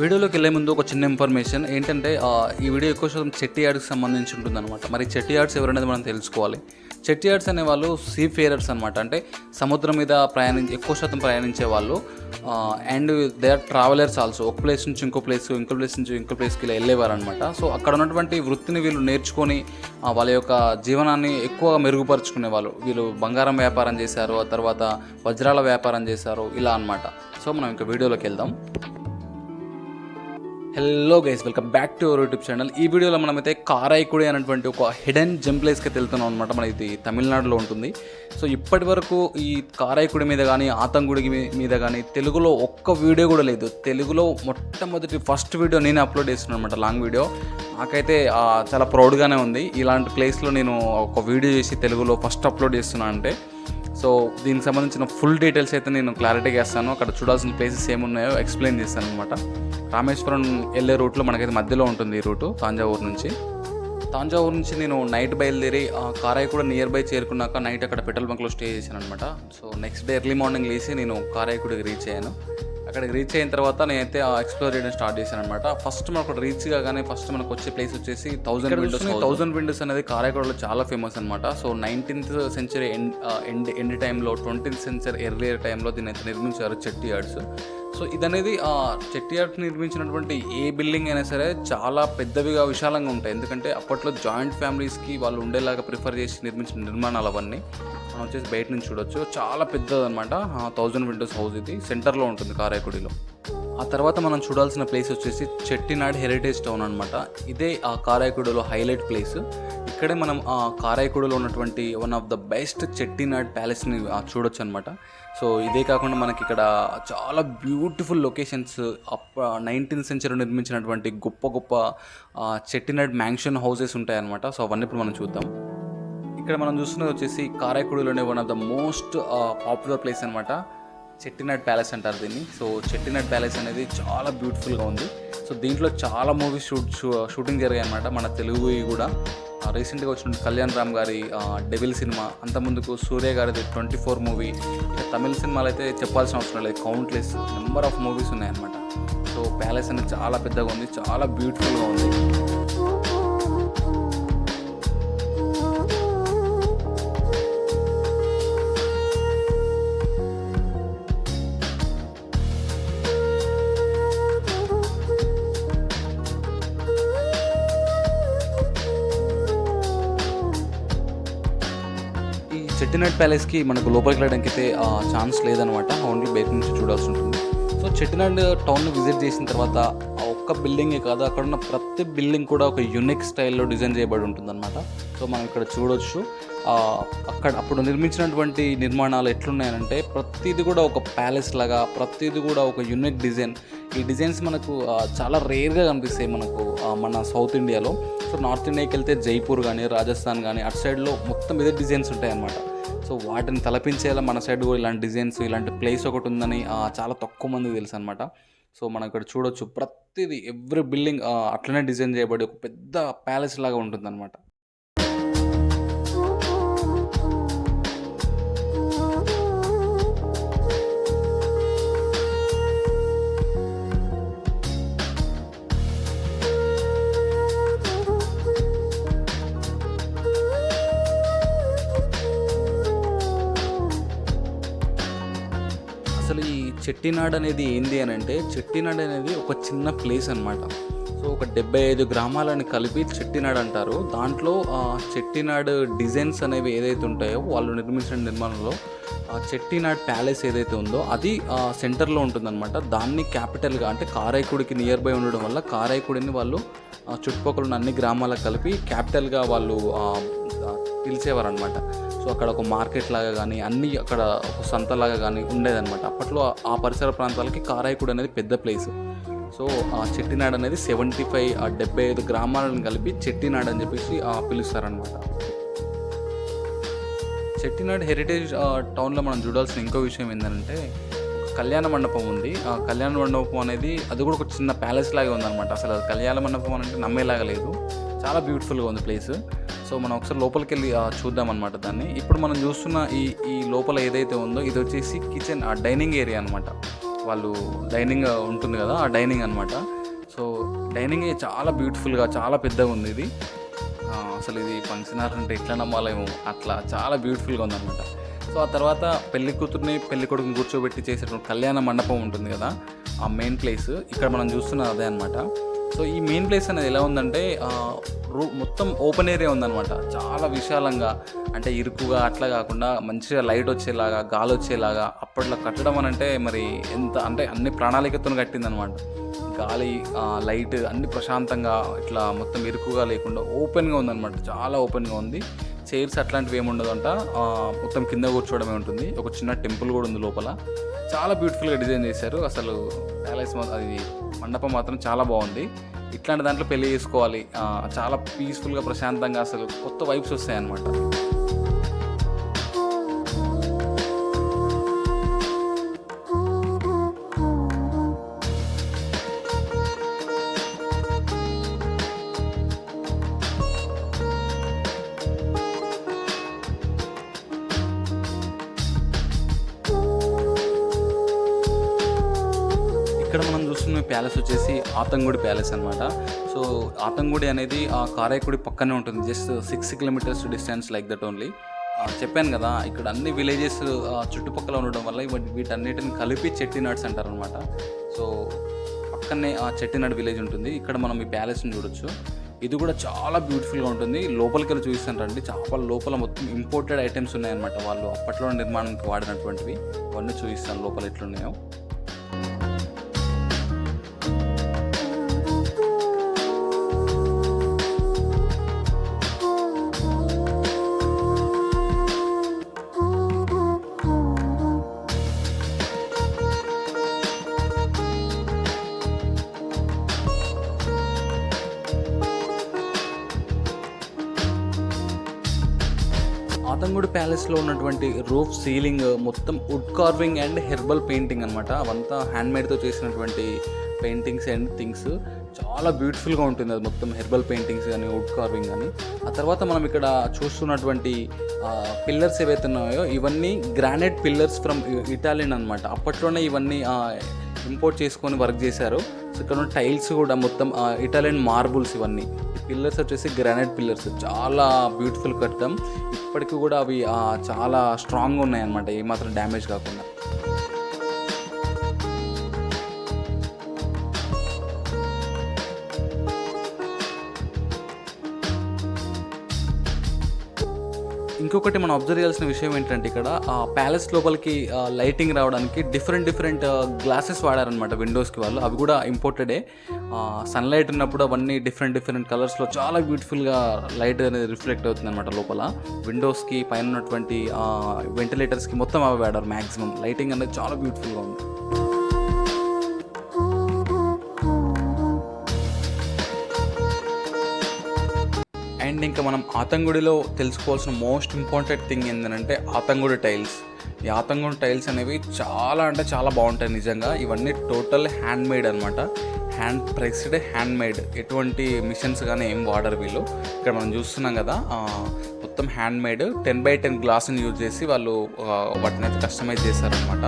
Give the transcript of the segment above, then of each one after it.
వీడియోలోకి వెళ్ళే ముందు ఒక చిన్న ఇన్ఫర్మేషన్ ఏంటంటే ఈ వీడియో ఎక్కువ శాతం చెట్టి యార్డ్కి సంబంధించి ఉంటుందన్నమాట. మరి చెట్టి యార్డ్స్ ఎవరనేది మనం తెలుసుకోవాలి. చెట్టి యార్డ్స్ అనే వాళ్ళు సీ ఫేరర్స్ అనమాట అంటే సముద్రం మీద ప్రయాణించే ఎక్కువ శాతం ప్రయాణించే వాళ్ళు and they are travellers also. ఒక ప్లేస్ నుంచి ఇంకో ప్లేస్ ఇంకో ప్లేస్ నుంచి ఇంకో ప్లేస్కి ఇలా వెళ్ళేవారు అనమాట సో అక్కడ ఉన్నటువంటి వృత్తిని వీళ్ళు నేర్చుకొని వాళ్ళ యొక్క జీవనాన్ని ఎక్కువగా మెరుగుపరుచుకునే వాళ్ళు. వీళ్ళు బంగారం వ్యాపారం చేశారు ఆ తర్వాత వజ్రాల వ్యాపారం చేశారు ఇలా అనమాట సో మనం ఇంకా వీడియోలోకి వెళ్దాం. Hello guys welcome back to our YouTube channel ఈ వీడియోలో మనమైతే కారాయికుడి అనేటువంటి ఒక హిడెన్ జమ్ ప్లేస్కి వెళ్తున్నాం అనమాట మన ఇది తమిళనాడులో ఉంటుంది. సో ఇప్పటి వరకు ఈ కారాయికుడి మీద కానీ ఆతంకుడి మీద కానీ తెలుగులో ఒక్క వీడియో కూడా లేదు. తెలుగులో మొట్టమొదటి ఫస్ట్ వీడియో నేను అప్లోడ్ చేస్తున్నాను అనమాట లాంగ్ వీడియో నాకైతే చాలా ప్రౌడ్గానే ఉంది. ఇలాంటి ప్లేస్లో నేను ఒక వీడియో చేసి తెలుగులో ఫస్ట్ అప్లోడ్ చేస్తున్నాను అంటే. సో దీనికి సంబంధించిన ఫుల్ డీటెయిల్స్ అయితే నేను క్లారిటీగా ఇస్తాను అక్కడ చూడాల్సిన ప్లేసెస్ ఏమున్నాయో ఎక్స్ప్లెయిన్ చేస్తాను అనమాట రామేశ్వరం వెళ్ళే రూట్లో మనకైతే మధ్యలో ఉంటుంది ఈ రూటు తాంజావూరు నుంచి. తాంజావూరు నుంచి నేను నైట్ బయలుదేరి ఆ కారాయి కూడా నియర్ బై చేరుకున్నాక నైట్ అక్కడ పెట్రోల్ బంక్లో స్టే చేశాను అనమాట so next day early morning లేచి నేను కారాయికుడికి రీచ్ అయ్యాను. అక్కడికి రీచ్ అయిన తర్వాత నేనైతే ఎక్స్ప్లోర్ చేయడం స్టార్ట్ చేశాను అనమాట ఫస్ట్ మనకు రీచ్ కాగానే ఫస్ట్ మనకు వచ్చే ప్లేస్ వచ్చేసి థౌసండ్ విండోస్ థౌసండ్ విండోస్ అనేది కారాయగూడలో చాలా ఫేమస్ అనమాట so nineteenth century end end end టైంలో ట్వంటీన్త్ సెంచరీ ఎర్లియర్ టైంలో దీన్ని అయితే నిర్మించారు చెట్టి యార్డ్స్ సో ఇదనేది ఆ చెట్టి నిర్మించినటువంటి ఏ బిల్డింగ్ అయినా సరే చాలా పెద్దవిగా విశాలంగా ఉంటాయి. ఎందుకంటే అప్పట్లో జాయింట్ ఫ్యామిలీస్కి వాళ్ళు ఉండేలాగా ప్రిఫర్ చేసి నిర్మించిన నిర్మాణాలు అవన్నీ మనం వచ్చేసి బయట నుంచి చూడొచ్చు. చాలా పెద్దదనమాట థౌజండ్ విండోస్ హౌస్ ఇది. సెంటర్లో ఉంటుంది కారాయకుడిలో ఆ తర్వాత మనం చూడాల్సిన ప్లేస్ వచ్చేసి చెట్టినాడ్ హెరిటేజ్ టౌన్ అనమాట ఇదే ఆ కారాయకుడులో హైలైట్ ప్లేస్ ఇక్కడే మనం ఆ కారాయకుడులో ఉన్నటువంటి one of the best Chettinad ప్యాలెస్ని చూడొచ్చు అనమాట సో ఇదే కాకుండా మనకి ఇక్కడ చాలా beautiful locations of nineteenth century నిర్మించినటువంటి గొప్ప గొప్ప చెట్టినాడ్ మ్యాంక్షన్ హౌసెస్ ఉంటాయన్నమాట. సో అవన్నీ ఇప్పుడు మనం చూద్దాం. ఇక్కడ మనం చూస్తున్నది వచ్చేసి కారాయకుడులోనే one of the most popular place అనమాట చెట్టినాడ్ ప్యాలెస్ అంటారు దీన్ని. సో చెట్టినాడ్ ప్యాలెస్ అనేది చాలా బ్యూటిఫుల్గా ఉంది. సో దీంట్లో చాలా మూవీస్ షూట్ షూటింగ్ జరిగాయి అనమాట మన తెలుగు కూడా. రీసెంట్గా వచ్చిన కళ్యాణ్ రామ్ గారి డెవిల్ సినిమా అంత ముందుకు సూర్య గారిది ట్వంటీ ఫోర్ మూవీ. ఇక తమిళ సినిమాలు అయితే చెప్పాల్సిన అవసరం లేదు కౌంట్లెస్ నెంబర్ ఆఫ్ మూవీస్ ఉన్నాయన్నమాట. సో ప్యాలెస్ అనేది చాలా పెద్దగా ఉంది చాలా బ్యూటిఫుల్గా ఉంది. సిద్ధినాథ్ ప్యాలెస్కి మనకు లోపలికి వెళ్ళడానికి అయితే ఛాన్స్ లేదనమాట ఓన్లీ బయట నుంచి చూడాల్సి ఉంటుంది. సో చెట్టినాడ్ టౌన్ని విజిట్ చేసిన తర్వాత ఒక్క బిల్డింగే కాదు అక్కడ ఉన్న ప్రతి బిల్డింగ్ కూడా ఒక యునిక్ స్టైల్లో డిజైన్ చేయబడి ఉంటుందన్నమాట. సో మనం ఇక్కడ చూడొచ్చు. అక్కడ అప్పుడు నిర్మించినటువంటి నిర్మాణాలు ఎట్లున్నాయనంటే ప్రతిది కూడా ఒక ప్యాలెస్ లాగా ప్రతిది కూడా ఒక యునిక్ డిజైన్ ఈ డిజైన్స్ మనకు చాలా రేర్గా కనిపిస్తాయి మనకు మన సౌత్ ఇండియాలో సో నార్త్ ఇండియాకి వెళ్తే జైపూర్ కానీ రాజస్థాన్ కానీ అటు సైడ్లో మొత్తం ఇదే డిజైన్స్ ఉంటాయన్నమాట. సో వాటిని తలపించేలా మన సైడ్ కూడా ఇలాంటి డిజైన్స్ ఇలాంటి ప్లేస్ ఒకటి ఉందని చాలా తక్కువ మందికి తెలుసు అనమాట సో మనం ఇక్కడ చూడొచ్చు ప్రతిదీ ఎవ్రీ బిల్డింగ్ అట్లనే డిజైన్ చేయబడి ఒక పెద్ద ప్యాలెస్ లాగా ఉంటుందన్నమాట. చెట్టినాడ్ అనేది ఏంది అని అంటే చెట్టినాడ్ అనేది ఒక చిన్న ప్లేస్ అనమాట సో ఒక డెబ్బై ఐదు గ్రామాలను కలిపి చెట్టినాడ్ అంటారు. దాంట్లో చెట్టినాడు చెట్టినాడ్ డిజైన్స్ అనేవి ఏదైతే ఉంటాయో వాళ్ళు నిర్మించిన నిర్మాణంలో ఆ చెట్టినాడ్ ప్యాలెస్ ఏదైతే ఉందో అది సెంటర్లో ఉంటుందన్నమాట. దాన్ని క్యాపిటల్గా అంటే కారైకుడికి నియర్ బై ఉండడం వల్ల కారైకుడిని వాళ్ళు చుట్టుపక్కల ఉన్న అన్ని గ్రామాలకు కలిపి క్యాపిటల్గా వాళ్ళు పిలిచేవారు అనమాట అక్కడ ఒక మార్కెట్ లాగా కానీ అన్ని అక్కడ ఒక సంతలాగా కానీ ఉండేదన్నమాట. అప్పట్లో ఆ- ఆ పరిసర ప్రాంతాలకి కారాయకుడు అనేది పెద్ద ప్లేస్ సో ఆ చెట్టినాడు అనేది సెవెంటీ ఫైవ్ ఆ డెబ్బై ఐదు గ్రామాలను కలిపి చెట్టినాడు అని చెప్పేసి పిలుస్తారనమాట చెట్టినాడు హెరిటేజ్ టౌన్లో మనం చూడాల్సిన ఇంకో విషయం ఏంటంటే కళ్యాణ మండపం ఉంది. ఆ కళ్యాణ మండపం అనేది అది కూడా ఒక చిన్న ప్యాలెస్ లాగే ఉందన్నమాట. అసలు అది కళ్యాణ మండపం అంటే నమ్మేలాగా లేదు. చాలా బ్యూటిఫుల్గా ఉంది ప్లేస్ సో మనం ఒకసారి లోపలికి వెళ్ళి చూద్దాం అనమాట దాన్ని. ఇప్పుడు మనం చూస్తున్న ఈ ఈ లోపల ఏదైతే ఉందో ఇది వచ్చేసి కిచెన్ ఆ డైనింగ్ ఏరియా అనమాట వాళ్ళు డైనింగ్ ఉంటుంది కదా ఆ డైనింగ్ అనమాట సో డైనింగ్ చాలా బ్యూటిఫుల్గా చాలా పెద్దగా ఉంది ఇది. అసలు ఇది ఫంక్షన్ హాల్ అంటే ఎట్లా నమ్మాలేమో అట్లా చాలా బ్యూటిఫుల్గా ఉందన్నమాట. సో ఆ తర్వాత పెళ్ళి కూతుర్ని పెళ్ళి కొడుకుని కూర్చోబెట్టి చేసేటువంటి కళ్యాణ మండపం ఉంటుంది కదా ఆ మెయిన్ ప్లేస్. ఇక్కడ మనం చూస్తున్న అదే అనమాట సో ఈ మెయిన్ ప్లేస్ అనేది ఎలా ఉందంటే రూ మొత్తం ఓపెన్ ఏరియా ఉందన్నమాట. చాలా విశాలంగా అంటే ఇరుకుగా అట్లా కాకుండా మంచిగా లైట్ వచ్చేలాగా గాలి వచ్చేలాగా అప్పట్లో కట్టడం అని అంటే మరి ఎంత అంటే అన్ని ప్రణాళికతో కట్టిందనమాట గాలి లైట్ అన్ని ప్రశాంతంగా ఇట్లా మొత్తం ఇరుకుగా లేకుండా ఓపెన్గా ఉందన్నమాట. చాలా ఓపెన్గా ఉంది. చైర్స్ అట్లాంటివి ఏమి ఉండదు అంట మొత్తం కింద కూర్చోవడమే ఉంటుంది. ఒక చిన్న టెంపుల్ కూడా ఉంది లోపల. చాలా బ్యూటిఫుల్గా డిజైన్ చేశారు. అసలు ప్యాలెస్ మా- అది మండపం మాత్రం చాలా బాగుంది. ఇట్లాంటి దాంట్లో పెళ్ళి చేసుకోవాలి. చాలా పీస్ఫుల్గా ప్రశాంతంగా అసలు కొత్త వైబ్స్ వస్తాయి అన్నమాట ప్యాలెస్ వచ్చేసి ఆతంగూడి ప్యాలెస్ అనమాట సో ఆతంగూడి అనేది ఆ కారైకుడి పక్కనే ఉంటుంది. Just six kilometres distance like that only చెప్పాను కదా ఇక్కడ అన్ని విలేజెస్ చుట్టుపక్కల ఉండడం వల్ల వీటన్నిటిని కలిపి చెట్టినాడ్స్ అంటారు అనమాట సో పక్కనే ఆ చెట్టినాడు విలేజ్ ఉంటుంది. ఇక్కడ మనం ఈ ప్యాలెస్ని చూడొచ్చు. ఇది కూడా చాలా బ్యూటిఫుల్గా ఉంటుంది. లోపలికి వెళ్ళి చూపిస్తారండి చాలా లోపల మొత్తం ఇంపోర్టెడ్ ఐటమ్స్ ఉన్నాయన్నమాట వాళ్ళు అప్పట్లో నిర్మాణానికి వాడినటువంటివి. అవన్నీ చూపిస్తాను లోపల ఎట్లున్నాయో. ఆతంగుడి ప్యాలెస్లో ఉన్నటువంటి రూఫ్ సీలింగ్ మొత్తం wood carving and herbal painting అనమాట అవంతా హ్యాండ్మేడ్తో చేసినటువంటి పెయింటింగ్స్ అండ్ థింగ్స్. చాలా బ్యూటిఫుల్గా ఉంటుంది అది మొత్తం హెర్బల్ పెయింటింగ్స్ కానీ వుడ్ కార్వింగ్ కానీ ఆ తర్వాత మనం ఇక్కడ చూస్తున్నటువంటి పిల్లర్స్ ఏవైతే ఉన్నాయో ఇవన్నీ గ్రానైట్ పిల్లర్స్ ఫ్రమ్ ఇటాలియన్ అనమాట అప్పట్లోనే ఇవన్నీ ఇంపోర్ట్ చేసుకొని వర్క్ చేశారు. సో ఇక్కడ ఉన్న టైల్స్ కూడా మొత్తం ఇటాలియన్ మార్బుల్స్ ఇవన్నీ. పిల్లర్స్ వచ్చేసి గ్రానైట్ పిల్లర్స్. చాలా బ్యూటిఫుల్ కట్టడం ఇప్పటికీ కూడా అవి చాలా స్ట్రాంగ్గా ఉన్నాయి అనమాట ఏమాత్రం డ్యామేజ్ కాకుండా. ఇంకొకటి మనం అబ్జర్వ్ చేయాల్సిన విషయం ఏంటంటే ఇక్కడ ఆ ప్యాలెస్ లోపలికి లైటింగ్ రావడానికి డిఫరెంట్ డిఫరెంట్ గ్లాసెస్ వాడారనమాట విండోస్కి వాళ్ళు. అవి కూడా ఇంపోర్టెడే సన్లైట్ ఉన్నప్పుడు అవన్నీ డిఫరెంట్ డిఫరెంట్ కలర్స్లో చాలా బ్యూటిఫుల్గా లైట్ అనేది రిఫ్లెక్ట్ అవుతుంది అనమాట లోపల విండోస్కి పైన ఉన్నటువంటి వెంటిలేటర్స్కి మొత్తం అవి వాడారు మ్యాక్సిమం లైటింగ్ అనేది చాలా బ్యూటిఫుల్గా ఉంది. అండ్ ఇంకా మనం ఆతంగుడిలో తెలుసుకోవాల్సిన మోస్ట్ ఇంపార్టెంట్ థింగ్ ఏంటంటే ఆతంగుడి టైల్స్. ఈ ఆతంగుడి టైల్స్ అనేవి చాలా అంటే చాలా బాగుంటాయి నిజంగా. ఇవన్నీ టోటల్ హ్యాండ్ మేడ్ అనమాట హ్యాండ్ ప్రెస్డ్ హ్యాండ్ మేడ్ ఎటువంటి మిషన్స్ కానీ ఏం వాడరు వీళ్ళు. ఇక్కడ మనం చూస్తున్నాం కదా మొత్తం handmade ten by ten గ్లాస్ని యూజ్ చేసి వాళ్ళు వాటిని అయితే కస్టమైజ్ చేశారనమాట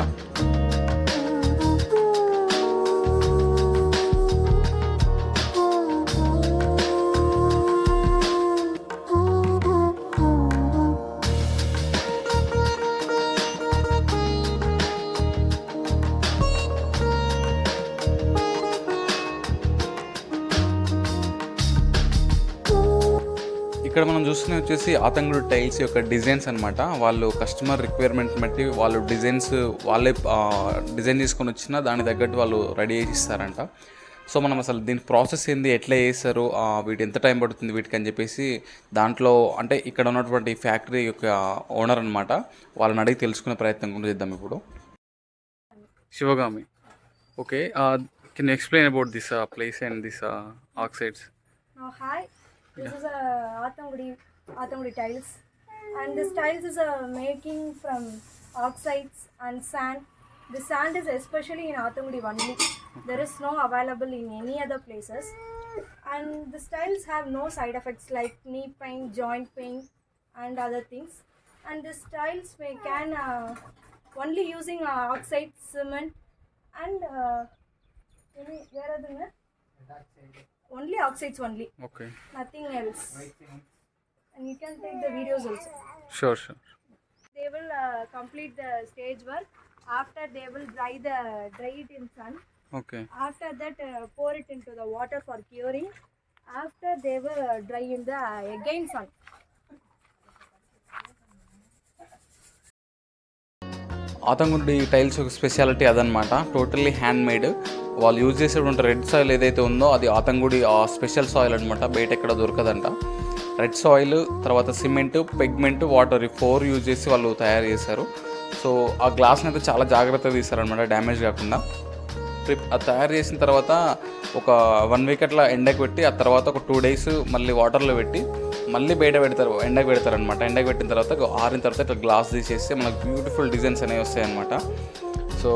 చూస్తున్న వచ్చేసి ఆతంగుడు టైల్స్ యొక్క డిజైన్స్ అనమాట వాళ్ళు కస్టమర్ రిక్వైర్మెంట్ బట్టి వాళ్ళు డిజైన్స్ వాళ్ళే డిజైన్ తీసుకొని వచ్చిన దాని తగ్గట్టు వాళ్ళు రెడీ చేసి ఇస్తారంట. సో మనం అసలు దీని ప్రాసెస్ ఏంది ఎట్లా చేస్తారు వీటి ఎంత టైం పడుతుంది వీటికి అని చెప్పేసి దాంట్లో అంటే ఇక్కడ ఉన్నటువంటి ఫ్యాక్టరీ యొక్క ఓనర్ అనమాట వాళ్ళని అడిగి తెలుసుకునే ప్రయత్నం కూడా చేద్దాం ఇప్పుడు. Sivagami. Okay can explain about this place and this oxides. Oh, hi this is a Atamgudi, Atamgudi tiles, and this tiles is a making from oxides and sand. The sand is especially in Atamgudi only. There is no available in any other places, and the tiles have no side effects like knee pain, joint pain, and other things. And the tiles we can uh, only using uh, oxide cement and uh, any where are the only oxides only okay nothing else and you can take the videos also sure sure they will uh, complete the stage work after they will dry the dry it in sun okay after that uh, pour it into the water for curing after they will uh, dry in the again sun Athangudi tiles ఒక speciality అదనమాట totally handmade వాళ్ళు use చేసేటువంటి red soil ఏదైతే ఉందో అది ఆతంగుడి ఆ special soil అనమాట బయట ఎక్కడ దొరకదంట. రెడ్ సాయిల్ తర్వాత సిమెంట్ పెగ్మెంట్ వాటర్ ఈ ఫోర్ యూజ్ చేసి వాళ్ళు తయారు చేశారు. సో ఆ గ్లాస్ని అయితే చాలా జాగ్రత్తగా తీస్తారనమాట డ్యామేజ్ కాకుండా. ప్రిప్ అది తయారు చేసిన తర్వాత ఒక వన్ వీక్ అట్లా ఎండకు పెట్టి ఆ తర్వాత ఒక టూ డేస్ మళ్ళీ వాటర్లో పెట్టి మళ్ళీ బయట పెడతారు ఎండకు పెడతారు అనమాట ఎండకు పెట్టిన తర్వాత ఆరిన తర్వాత ఇట్లా గ్లాస్ తీసేస్తే మనకు బ్యూటిఫుల్ డిజైన్స్ అనేవి వస్తాయి అనమాట సో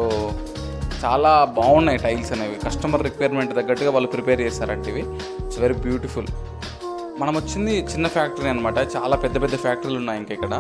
చాలా బాగున్నాయి టైల్స్ అనేవి. కస్టమర్ రిక్వైర్మెంట్ తగ్గట్టుగా వాళ్ళు ప్రిపేర్ చేశారంటే ఇవి. ఇట్స్ వెరీ బ్యూటిఫుల్ మనం వచ్చింది చిన్న ఫ్యాక్టరీ అనమాట చాలా పెద్ద పెద్ద ఫ్యాక్టరీలు ఉన్నాయి ఇంకా ఇక్కడ.